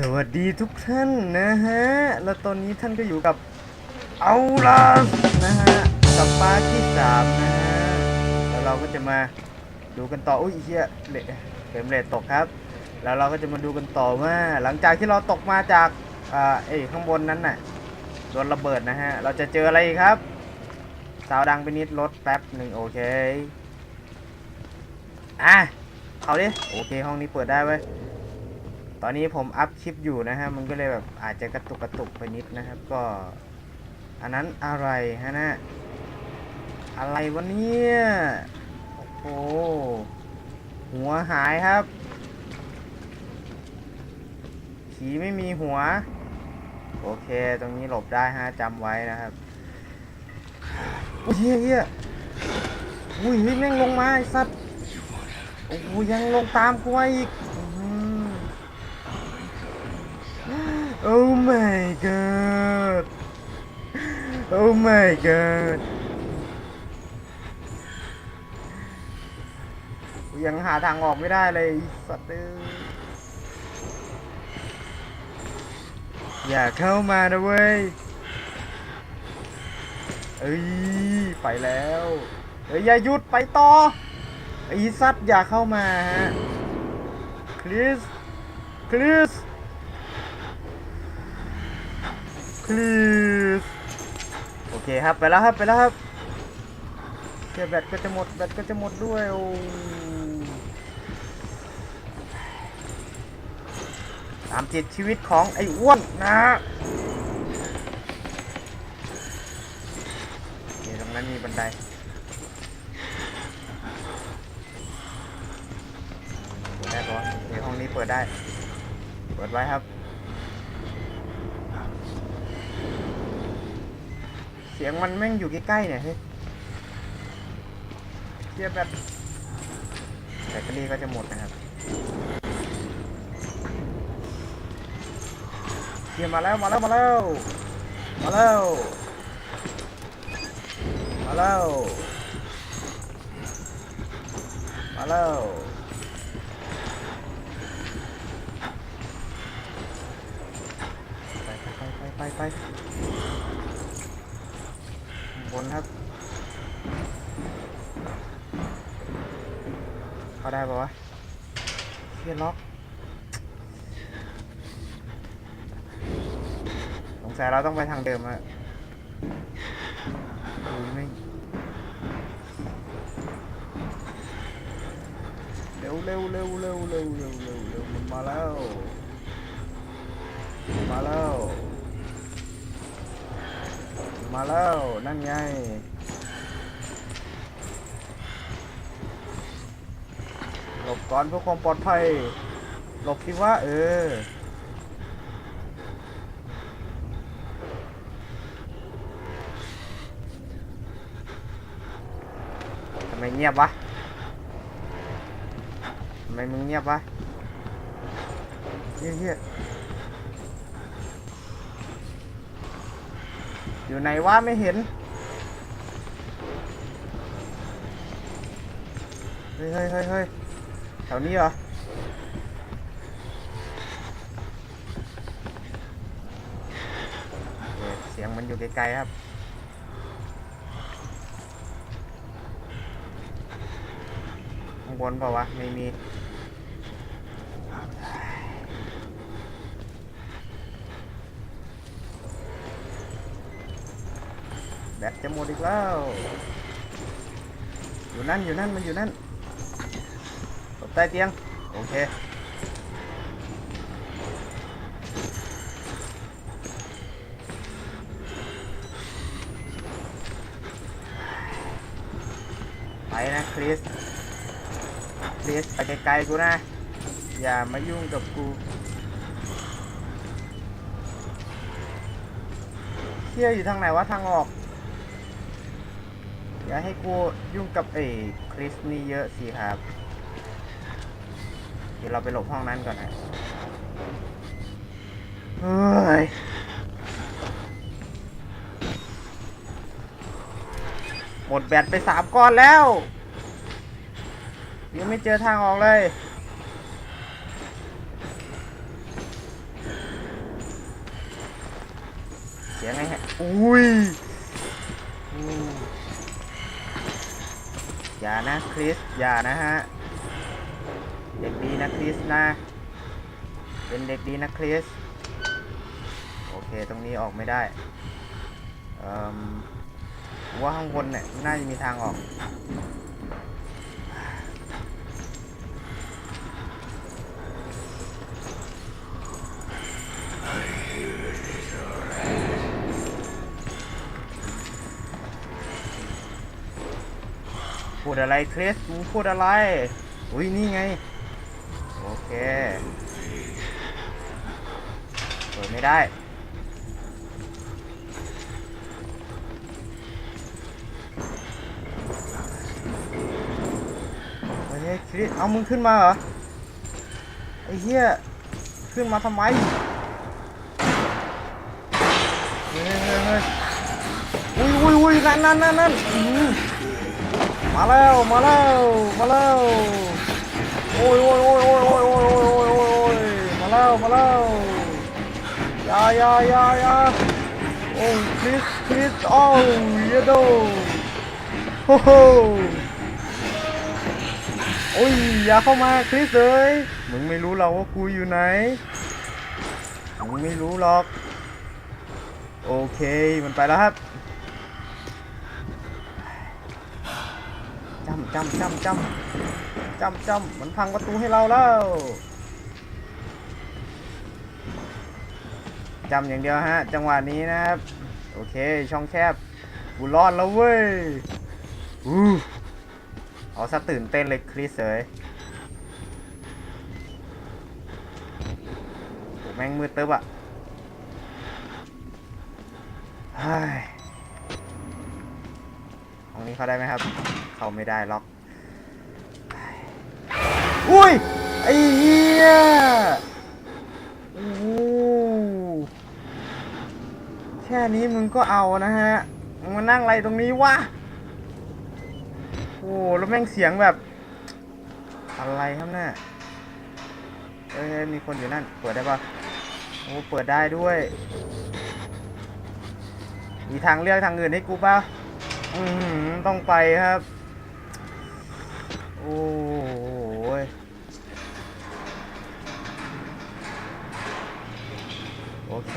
สวัสดีทุกท่านนะฮะ แล้วตอนนี้ท่านก็อยู่กับเอาลาสนะฮะ กับปาร์ที่สามนะฮะ แล้วเราก็จะมาดูกันต่อ อุ้ยเฮียเละเฟรมเรทตกครับ แล้วเราก็จะมาดูกันต่อว่า หลังจากที่เราตกมาจากอ่าเอ้ยข้างบนนั้นน่ะ โดนระเบิดนะฮะ เราจะเจออะไรครับ สาวดังไปนิดลดแป๊บหนึ่งโอเค อะ เอาดิ โอเคห้องนี้เปิดได้เว้ อนนี้ผมอัพคลิปอยู่นะฮะ มันก็เลยแบบอาจจะกระตุกกระตุกไปนิดนะครับ ก็ อันนั้นอะไรฮะนะอะไรวะเนี่ย โอ้โห หัวหายครับ ผีไม่มีหัว โอเค ตรงนี้หลบได้ฮะจำไว้นะครับอุ้ยเฮียเฮียอุ้ยเฮ้ยแม่งลงมาไอ้สัตว์ โอ้โหยังลงตามกูอีกอื้อหือ Oh my god Oh my god กูยังหาทางออกไม่ได้เลยอ้สัตว์เอ้ยอย่าเข้ามานะเว้ย เอ้ย ไปแล้วเอ้ยอย่าหยุดไปต่อไอ้สัตว์อย่าเข้ามาฮะคลิสคลิส คลิสโอเคครับไปแล้วครับไปแล้วครับเดี๋ยวแบตก็จะหมดแบตก็จะหมดด้วยโอ้ตามจิตชีวิตของไอ้อ้วนนะโอเคตรงนั้นมีบันไดเปิดได้ปะวะเดี๋ยวห้องนี้เปิดได้ เปิดไว้ครับ เสียงมันแม่งอยู่ใกล้ๆเนี่ยเฮ้ยเทียบแบบแบตเตอรี่ก็จะหมดนะครับเทียบมาแล้วมาแล้วมาแล้วมาแล้วมาแล้วมาแล้ว คนครับ เขาได้ปะวะเพี้ยล็อก สงสัยเราต้องไปทางเดิมอะดูไม่เร็วเร็วเร็วเร็วเร็วเร็วเร็วมันมาแล้ว มาแล้ว มาแล้ว นั่นไง หลบก่อนเพื่อความปลอดภัย หลบสิว่าเออ ทำไมเงียบวะ ทำไมมึงเงียบวะเฮียเฮีย อยู่ไหนวะไม่เห็น เฮ้ยเฮ้ยเฮ้ยเฮ้ยแถวนี้เหรอเเสียงมันอยู่ไกลๆครับข้างบนเปล่าวะ ไม่มี บตจะหมดอีกแล้ว อยู่นั่นอยู่นั่นมันอยู่นั่นตบใต้เตียง โอเค ไปนะคริส คริสไปไกลๆกูนะ อย่ามายุ่งกับกูเที่ยอยู่ทางไหนวะทางออก อย่าให้กูยุ่งกับไอ้คริสนี่เยอะสิครับ เดี๋ยวเราไปหลบห้องนั้นก่อนนะเฮ้ยหมดแบตไปสามก้อนแล้วยังไม่เจอทางออกเลยเสียงไงฮะอุ้ย อย่านะคริส อย่านะฮะ เด็กดีนะคริสนะ เป็นเด็กดีนะคริส โอเค ตรงนี้ออกไม่ได้ เอ่มผมว่าข้างบนเนี่ยน่าจะมีทางออก พูดอะไรคริสมึงพูดอะไร อุ้ยนี่ไง โอเค เปิดไม่ได้เฮ้ยคริสเอามึงขึ้นมาเหรอ ไอ้เหี้ย ขึ้นมาทำไมเฮ้ยเฮ้ยเฮ้ยอุ้ยอุ้ยอุ้ยนั่นนั่นนั่นนั่นอื้อหือ มาแล้วมาแล้วมาแล้วโอ้ยโอ้ยโอ้ยโอ้ยโอ้ยโอ้ยโอ้ยโอ้ยโอ้ยมาแล้วมาแล้วยายายายาโอ้คริสคริสโอ้ยเยโดโอ้โหโอ้ยอย่าเข้ามาคริสเอ้ยมึงไม่รู้หรอกว่ากูอยู่ไหนมึงไม่รู้หรอก โอเคมันไปแล้วครับ จำจำจำจำจำจำมันพังประตูให้เราแล้วจำอย่างเดียวฮะ จังหวะนี้นะครับ โอเค ช่องแคบกูรอดแล้วเว้ยอู้เอาซะตื่นเต้นเลยคริสเอ๋ยแม่งมืดตึ๊บอะเฮ้ยห้องนี้เข้าได้ไหมครับ เข้าไม่ได้ล็อกอุ้ย ไอ้เหี้ยโอ้โหแค่นี้มึงก็เอานะฮะมึงมานั่งอะไรตรงนี้วะ โอ้โหแล้วแม่งเสียงแบบ อะไรครับเนี่ยเอ้ย มีคนอยู่นั่น เปิดได้ปะโอ้ เปิดได้ด้วย มีทางเลือกทางอื่นให้กูป่ะ อือหือต้องไปครับ โอ้ยโอเค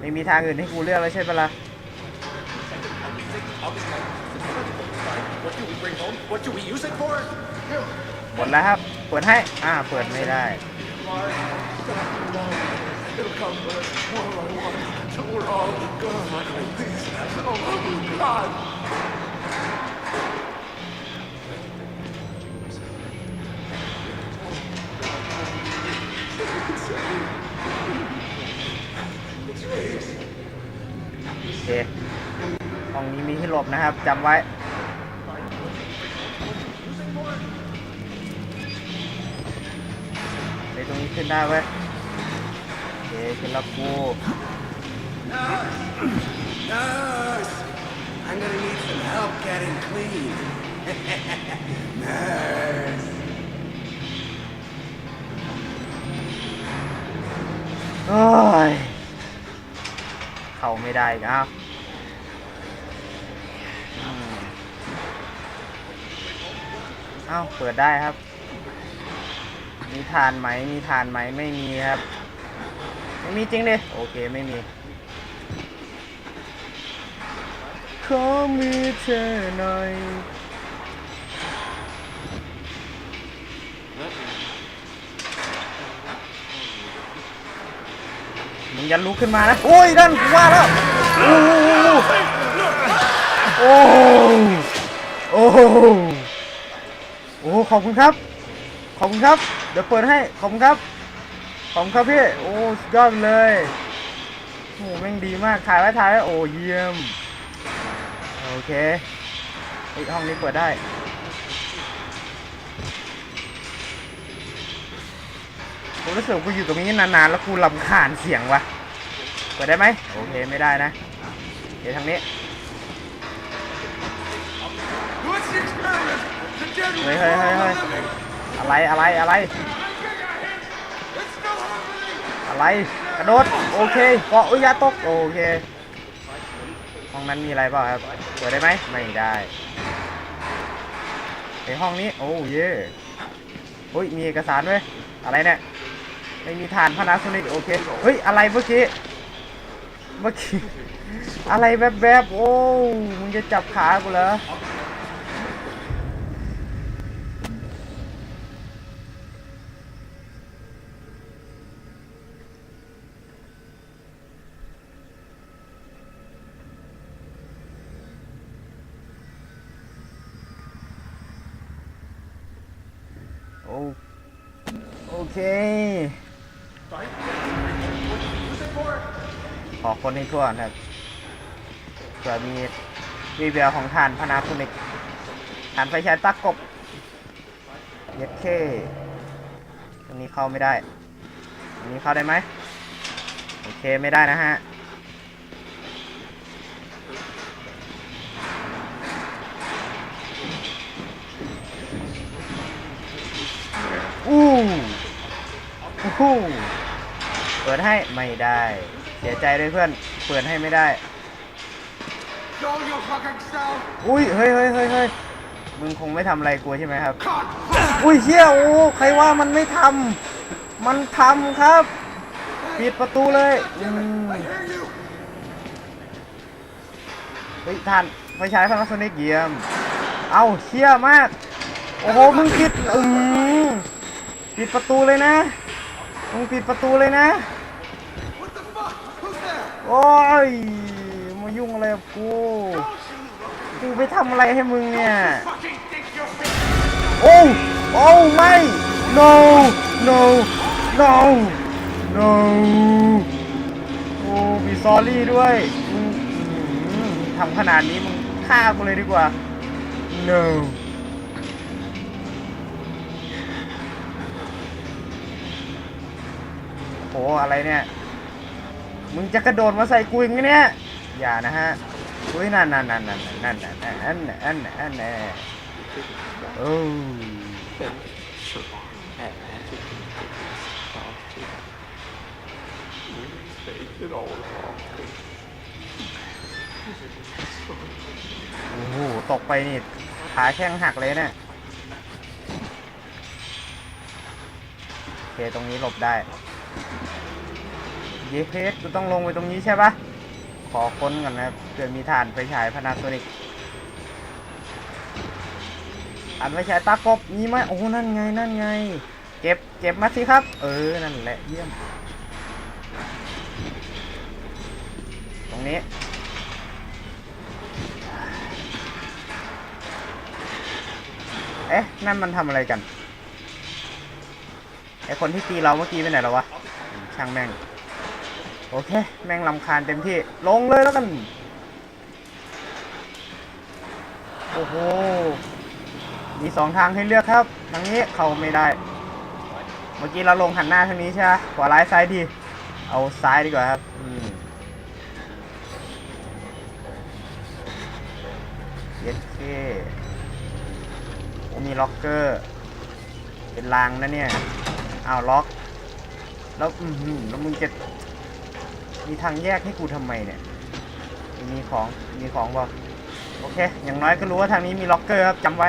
ไม่มีทางอื่นให้กูเลือกแล้วใช่ปะล่ะ หมดแล้วครับ เปิดให้ อ่า เปิดไม่ได้ We're all gone. Please, oh God. โอเคห้องนี้มีที่หลบนะครับจำไว้ในตรงนี้ขึ้นได้เว้ยโอเคขึ้นแล้วกู Nurse! I'm gonna need some help getting clean. Nurse! โอ้ยเข้าไม่ได้อีกอ้าวอืมอ้าวเปิดได้ครับ มีทานไหม มีทานไหม ไม่มีครับ ไม่มีจริงดิโอเคไม่มีขอมือเธอหน่อย มึงอย่าลุกขึ้นมานะ โอ้ยนั่นกูว่าแล้ว โอ้โหโอ้โหโอ้โหขอบคุณครับ ขอบคุณครับ เดี๋ยวเปิดให้ ขอบคุณครับ ขอบคุณครับพี่ โอ้สุดยอดเลยโอ้แม่งดีมาก ถ่ายไว้ถ่ายไว้โอ้เยี่ยม โอเคไอยห้องนี้เปิดได้ ผมรู้สึกว่ากูอยู่ตรงนี้นานๆแล้วกูลำคาญเสียงวะเปิดได้ไหมโอเคไม่ได้นะเดี๋ยวทางนี้เฮ้ยเฮ้ยเฮ้ยเฮ้ยอะไรอะไรอะไร อะไรกระโดดโอเคเกาะอุยยาตกโอเคห้องนั้นมีอะไรเปล่าครับเปิดได้ไหมไม่ได้ในห้องนี้โอ้เย่เฮ้ยมีเอกสารด้วยอะไรเนี่ย ไม่มีฐานพนาโซนิกโอเค เฮ้ย อะไรเมื่อกี้ เมื่อกี้ อะไรแวบแบบๆโอ้ มึงจะจับขากูเหรอ โอโอเค ขอคนให้ทั่วนะครับเผื่อมีวีเบียของฐานพนาโซนิกฐานไฟฉายตักกบเย็ดเคตรงนี้เข้าไม่ได้ตรงนี้เข้าได้ไหมโอเคไม่ได้นะฮะอู้อู้หูเปิดให้ไม่ได้ เสียใจด้วยเพื่อน เปิดให้ไม่ได้ Show your fucking self! อุ้ย เฮ้ยเฮ้ยเฮ้ยเฮ้ยมึงคงไม่ทำอะไรกูใช่ไหมครับ God! อุ้ยเชี่ยโอ้ใครว่ามันไม่ทำ มันทำครับ ปิดประตูเลยอืม I hear you! เฮ้ยท่านไฟฉายพานาโซนิกเยี่ยม เอาเชี่ยมาก โอ้โห มึงปิดอืมปิดประตูเลยนะ มึงปิดประตูเลยนะ โอ้ยมายุ่งอะไรกับกูกูไปทำอะไรให้มึงเนี่ย Fucking think you're big! โอ้โอ้ไม่ no no no no โอ้มีซอรี่ด้วยมึงอื้อหือทำขนาดนี้มึงฆ่ากูเลยดีกว่า no โหอะไรเนี่ย มึงจะกระโดดมาใส่กูอีกไหมเนี่ย อย่านะฮะอุ้ยนั่นนั่นนั่นนั่นนั่นนั่นนั่นนั่นนั่นโอ้โห ตกไปนี่ ขาแข้งหักเลยเนี่ยโอเค ตรงนี้หลบได้ เยเพสกูต้องลงไปตรงนี้ใช่ปะขอค้นก่อนนะครับเกิดมีฐานไฟฉายพานาโซนิกฐานไฟฉายตากบมีไหมโอ้นั่นไงนั่นไง เก็บเก็บมาสิครับ เออนั่นแหละเยี่ยม ตรงนี้เอ๊ะ นั่นมันทำอะไรกัน ไอคนที่ตีเราเมื่อกี้ไปไหนแล้ววะ ช่างแม่ง โอเค แม่งลำคาญเต็มที่ ลงเลยแล้วกัน โอ้โห มีสองทางให้เลือกครับ ทางนี้เข้าไม่ได้ เมื่อกี้เราลงหันหน้าทางนี้ใช่ไหมขวาร้ายซ้ายดี เอาซ้ายดีกว่าครับเย็ดเคมีล็อกเกอร์ เป็นรางนะเนี่ย อ้าวล็อก แล้ว อือหือแล้วมึงจะ มีทางแยกให้กูทำไมเนี่ย มีของ มีของบอโอเค อย่างน้อยก็รู้ว่าทางนี้มีล็อกเกอร์ครับจำไว้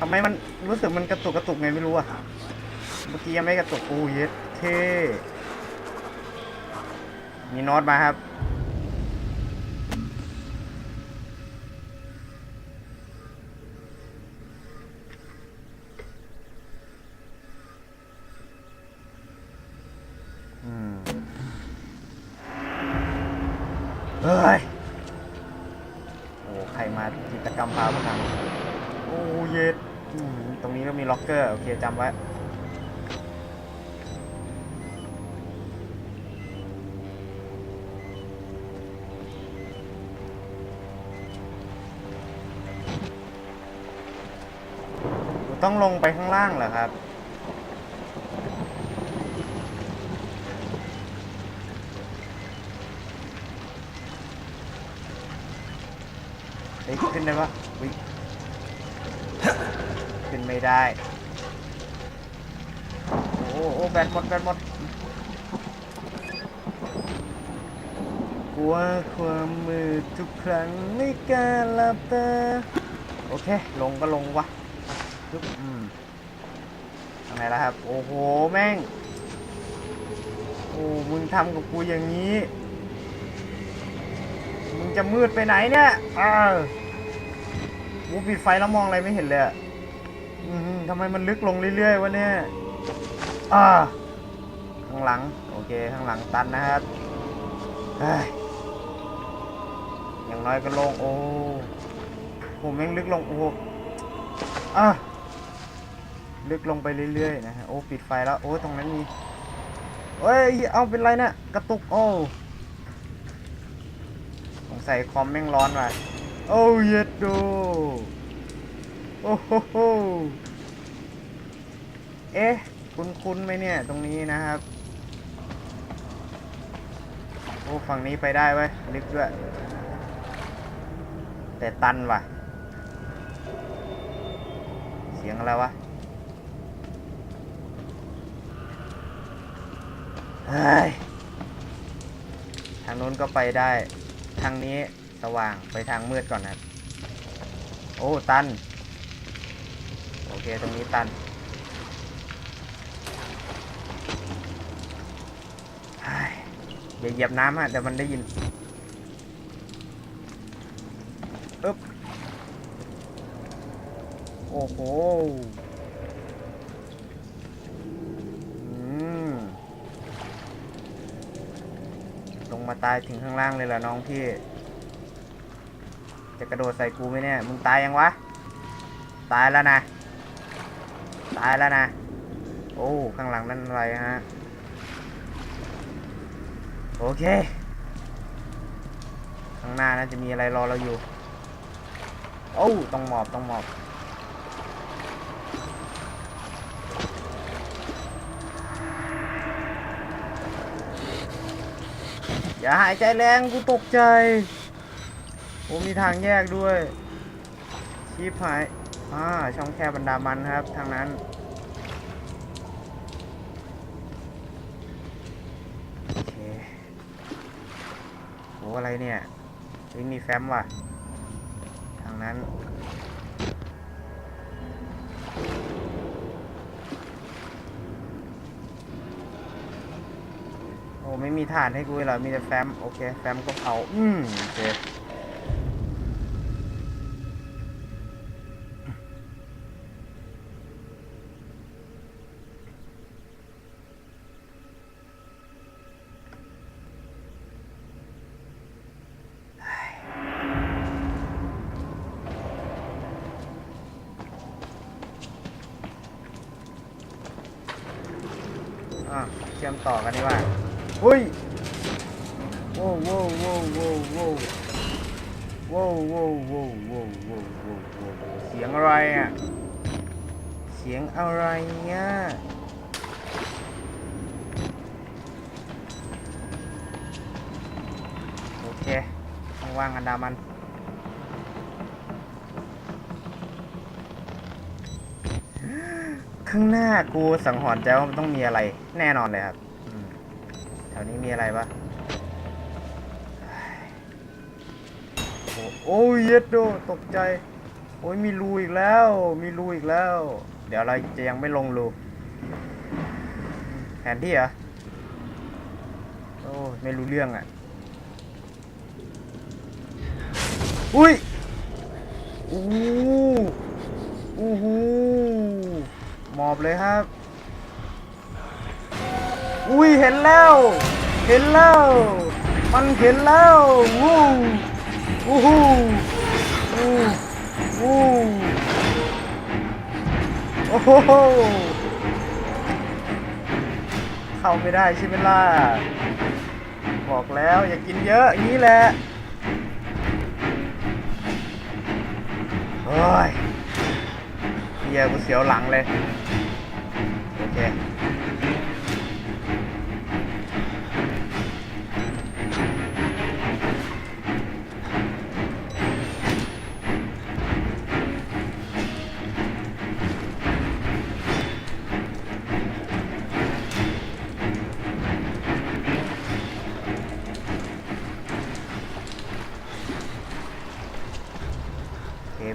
ทำไมมันรู้สึกมันกระตุกกระตุกไงไม่รู้อะเมื่อกี้ยังไม่กระตุกโอ้ยเย็ดเท่มีโน็อตมาครับ อืมเฮ้ย โอ้ ใครมากิจกรรมพาพวกนั้นโอ้เย็ดอืมตรงนี้ก็มีล็อกเกอร์ โอเค จำไว้ต้องลงไปข้างล่างเหรอครับเฮ้ยขึ้นได้ปะวิขึ้นไม่ได้ โอ้โหแบตหมดแบตหมดกลัวความมืดทุกครั้งไม่กล้าหลับตาโอเค ลงก็ลงวะปึ๊บอืมทางไหนแล้วครับ โอ้โห แม่ง โอ้ มึงทำกับกูอย่างนี้ มึงจะมืดไปไหนเนี่ยอ้าวกูปิดไฟแล้วมองอะไรไม่เห็นเลยอะอือหือทำไมมันลึกลงเรื่อยๆวะเนี่ย อ่าข้างหลัง โอเค ข้างหลังตันนะครับอย่างน้อยก็ลง โอ้ผมแม่งลึกลง โอ้อะลึกลงไปเรื่อยๆนะฮะ โอ้ ปิดไฟแล้ว โอ้ ตรงนั้นมีเอ้ย เอาเป็นไรนะกระตุก โอ้สงสัยคอมแม่งร้อนว่ะโอ้เย็ดดู โอ้โหโหเอ๊ะ คุ้นๆไหมเนี่ย ตรงนี้นะครับ โอ้ ฝั่งนี้ไปได้เว้ลึกด้วย แต่ตันว่ะ เสียงอะไรวะเฮ้ทางนู้นก็ไปได้ ทางนี้สว่างไปทางมืดก่อนนะ โอ้ ตัน โอเค ตรงนี้ตันเฮ้ย อย่าเหยียบน้ำฮะเดี๋ยวมันได้ยินอึ๊บโอ้โหอืมลงมาตายถึงข้างล่างเลยเหรอน้องพี่ จะกระโดดใส่กูไหมเนี่ย มึงตายยังวะ ตายแล้วนะ ตายแล้วนะ โอ้ ข้างหลังนั่นอะไรฮะ โอเค ข้างหน้าน่าจะมีอะไรรอเราอยู่ โอ้ต้องหมอบต้องหมอบ อย่าหายใจแรงกูตกใจโอ้มีทางแยกด้วยชีพหายอ่าช่องแคบบรรดามันครับ ทางนั้น โอเคโห อะไรเนี่ยเฮ้ยมีแฟ้มว่ะ ทางนั้น โอ้ไม่มีฐานให้กูเลยเหรอ มีแต่แฟ้ม โอเค แฟ้มก็เผา อืมโอเค อะเชื่อมต่อกันดีกว่าอุ้ยโว้วโว้วโว้วโว้วโว้วโว้วโว้วโว้โว้โว้โว้โว้เสียงอะไรอะ เสียงอะไรเนี่ยโอเคว่างกันดามัน ข้างหน้ากูสังหรณ์ใจว่ามันต้องมีอะไรแน่นอนเลยครับแถวนี้มีอะไรปะโอ้ยเย็ดโดตกใจ โอ้ยมีรูอีกแล้ว มีรูอีกแล้ว เดี๋ยวเราจะยังไม่ลงรูแผนที่เหรอโอ้ไม่รู้เรื่องอะ อุ้ย อู้อู้หู หมอบเลยครับ อุ้ยเห็นแล้ว เห็นแล้ว มันเห็นแล้ววู้วู้ฮู้วู้วู้โอ้โหเข้าไม่ได้ใช่ไหมล่ะบอกแล้วอย่ากินเยอะอย่างนี้แหละเฮ้ยเฮียกูเสียวหลังเลย แก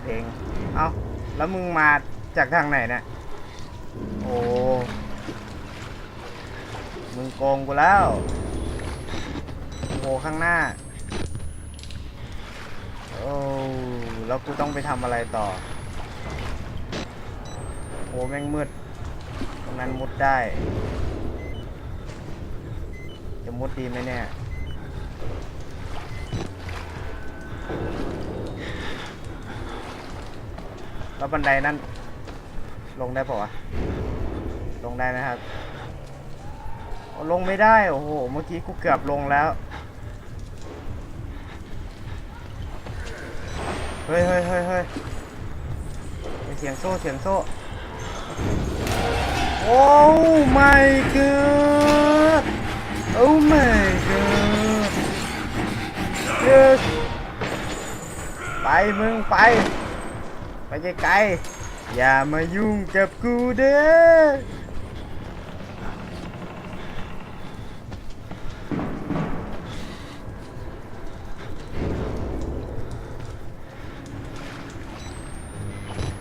เพลง เอาแล้วมึงมาจากทางไหนเนี่ย โอ้ โกงกูแล้วโอ้ข้างหน้า โอ้แล้วกูต้องไปทำอะไรต่อโอ้แม่งมืด ตรงนั้นมุดได้ จะมุดดีไหมเนี่ยแล้วบันไดนั้นลงได้ปะวะ ลงได้นะครับ ลงไม่ได้ โอ้โห เมื่อกี้กูเกือบลงแล้ว เฮ้ยเฮ้ยเฮ้ยเฮ้ยเสียงโซ่ เสียงโซ่ โอ้ my god โอ้ my god yes ไปมึงไป ไปไกลๆอย่ามายุ่งกับกูเด้อ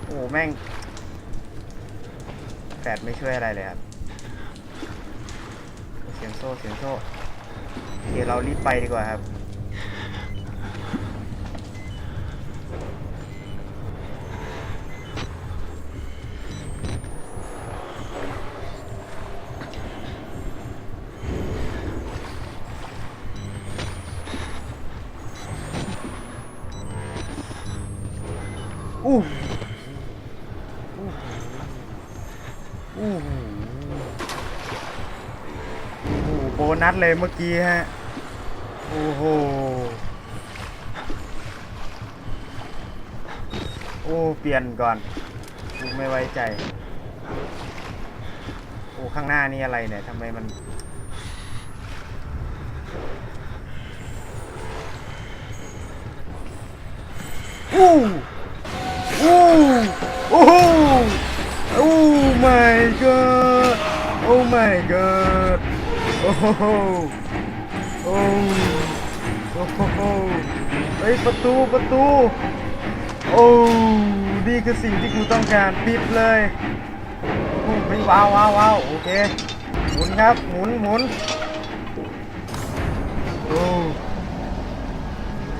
โอ้แม่งแฟด ไม่ช่วยอะไรเลยครับเสียงโซ่เสียงโซ่โอเคเรารีบไปดีกว่าครับ โบนัสเลยเมื่อกี้ฮะ โอ้โห โอ้ เปลี่ยนก่อนกูไม่ไว้ใจ โอ้ ข้างหน้านี่อะไรเนี่ยทำไมมัน อู้อู้โอ้โหโอ้ my god โอ้ my god โอ้โหโอ้โอ้โหเฮ้ยประตูประตู โอ้นี่คือสิ่งที่กูต้องการปิดเลยโอ้ไม่ว้าวว้าวว้าวโอเคหมุนครับหมุนหมุนโอ้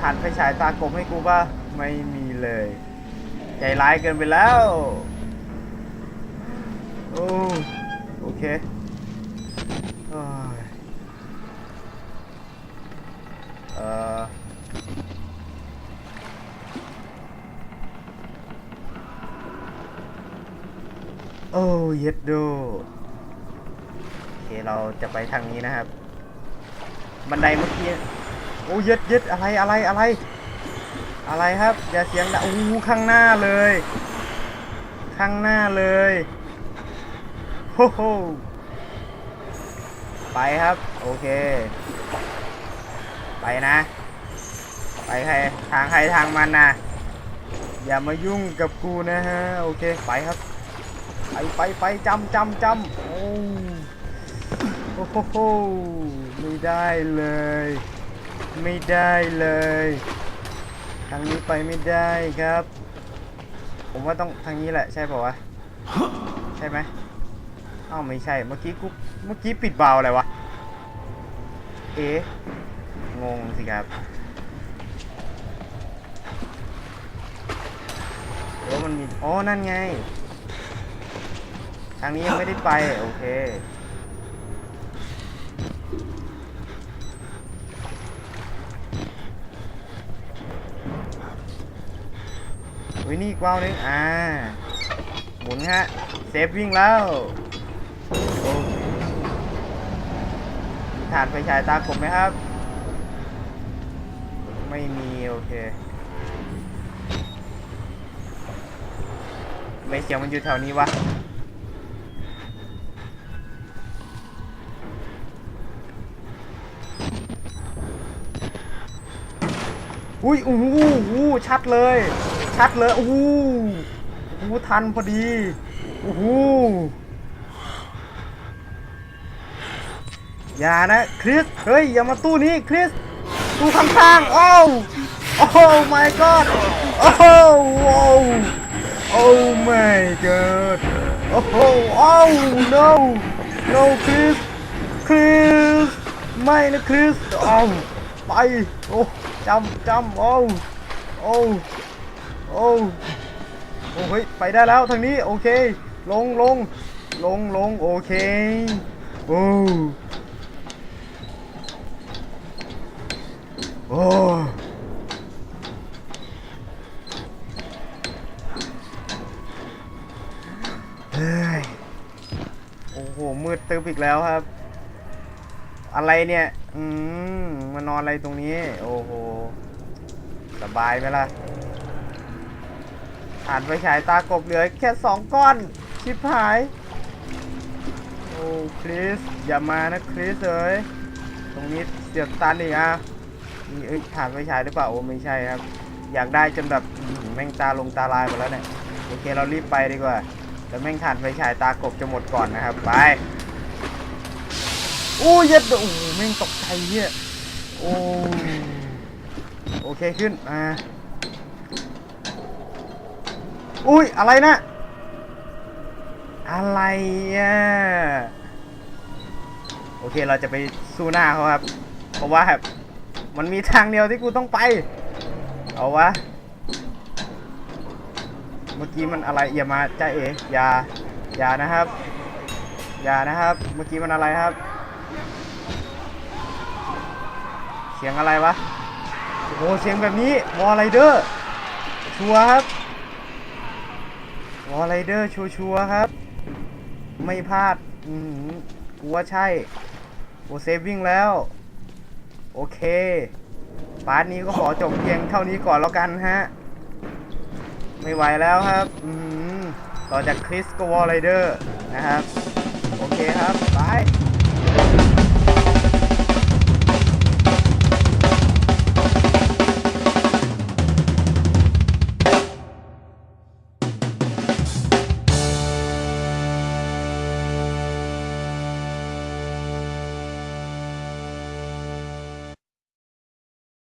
ฐานไฟฉายตากลมให้กูป่ะไม่มีเลยใจร้ายเกินไปแล้ว โอ้โอเคโอ้ยเอโอ้เย็ดดูโอเคเราจะไปทางนี้นะครับ บันไดเมื่อกี้โอ้เย็ดเย็ดอะไรอะไรอะไร อะไรครับ อย่าเสียงดังอู้ข้างหน้าเลย ข้างหน้าเลยโฮโฮไปครับ โอเค ไปนะ ไปใครทางใครทางมันนะอย่ามายุ่งกับกูนะฮะโอเคไปครับ ไปไปไปจำจำจำโอ้โอ้โหไม่ได้เลย ไม่ได้เลย ทางนี้ไปไม่ได้ครับ ผมว่าต้องทางนี้แหละใช่ป่าวะใช่ไหมอ้าวไม่ใช่เมื่อกี้กูเมื่อกี้ปิดเบาอะไรวะเอ๊ งงสิครับโอ้มันมีอ๋อนั่นไง ทางนี้ยังไม่ได้ไป โอเค อุ้ยนี่อีกวาวนึงอ่า หมุนฮะ เซฟวิ่งแล้วโอ้มีฐานไฟฉายตากลมไหมครับ ไม่มี โอเค ไม่เสียงมันอยู่แถวนี้วะอุ้ยอู้หูอู้หูชัดเลย ชัดเลยอู้หูอู้หูทันพอดีอู้หูอย่านะ คริส เฮ้ย อย่ามาตู้นี้ คริส ตู้ข้างๆโอ้วโอ้ my god โอ้โหโอ้ Oh my god โอ้โห oh no no คริสคริสไม่นะคริสเอาไปโอ้จำจำโอ้โอ้โอ้โอ้เฮ้ยไปได้แล้วทางนี้โอเค ลงลงลงลงโอเคโอ้ โอ้เฮ้ยโอ้โห มืดตึ๊บอีกแล้วครับ อะไรเนี่ย อืมมานอนอะไรตรงนี้ โอ้โห สบายไหมล่ะอ่านไปฉายตากบเหลือแค่สองก้อน ชิบหาย โอ้ คริส อย่ามานะ คริสเอ้ย ตรงนี้เสียบตันอีกอะ นี่เอ้ยถ่านไฟฉายหรือเปล่าโอ้ไม่ใช่ครับ อยากได้จนแบบแม่งตาลงตาลายหมดแล้วเนี่ยโอเคเรารีบไปดีกว่าแต่แม่งถ่านไฟฉายตากบจะหมดก่อนนะครับ ไปโอ้ยเย็ดโอ้แม่งตกใจเฮียโอ้โอเคขึ้นอ่าอุ้ยอะไรนะ อะไรอะโอเคเราจะไปสู้หน้าเขาครับ เพราะว่าแบบ มันมีทางเดียวที่กูต้องไป เอาวะ เมื่อกี้มันอะไรอย่ามาจ้าเอ๋อย่าอย่านะครับ อย่านะครับ เมื่อกี้มันอะไรครับ เสียงอะไรวะ โอ้เสียงแบบนี้วอลไรเดอร์ชัวร์ครับวอลไรเดอร์ชัวร์ๆครับ ไม่พลาด อือหือกูว่าใช่ โอเซฟวิ่งแล้ว โอเค พาร์ทนี้ก็ขอจบเพียงเท่านี้ก่อนแล้วกันฮะ ไม่ไหวแล้วครับ อืต่อจากคริสกวอลไรเดอร์นะครับ โอเคครับ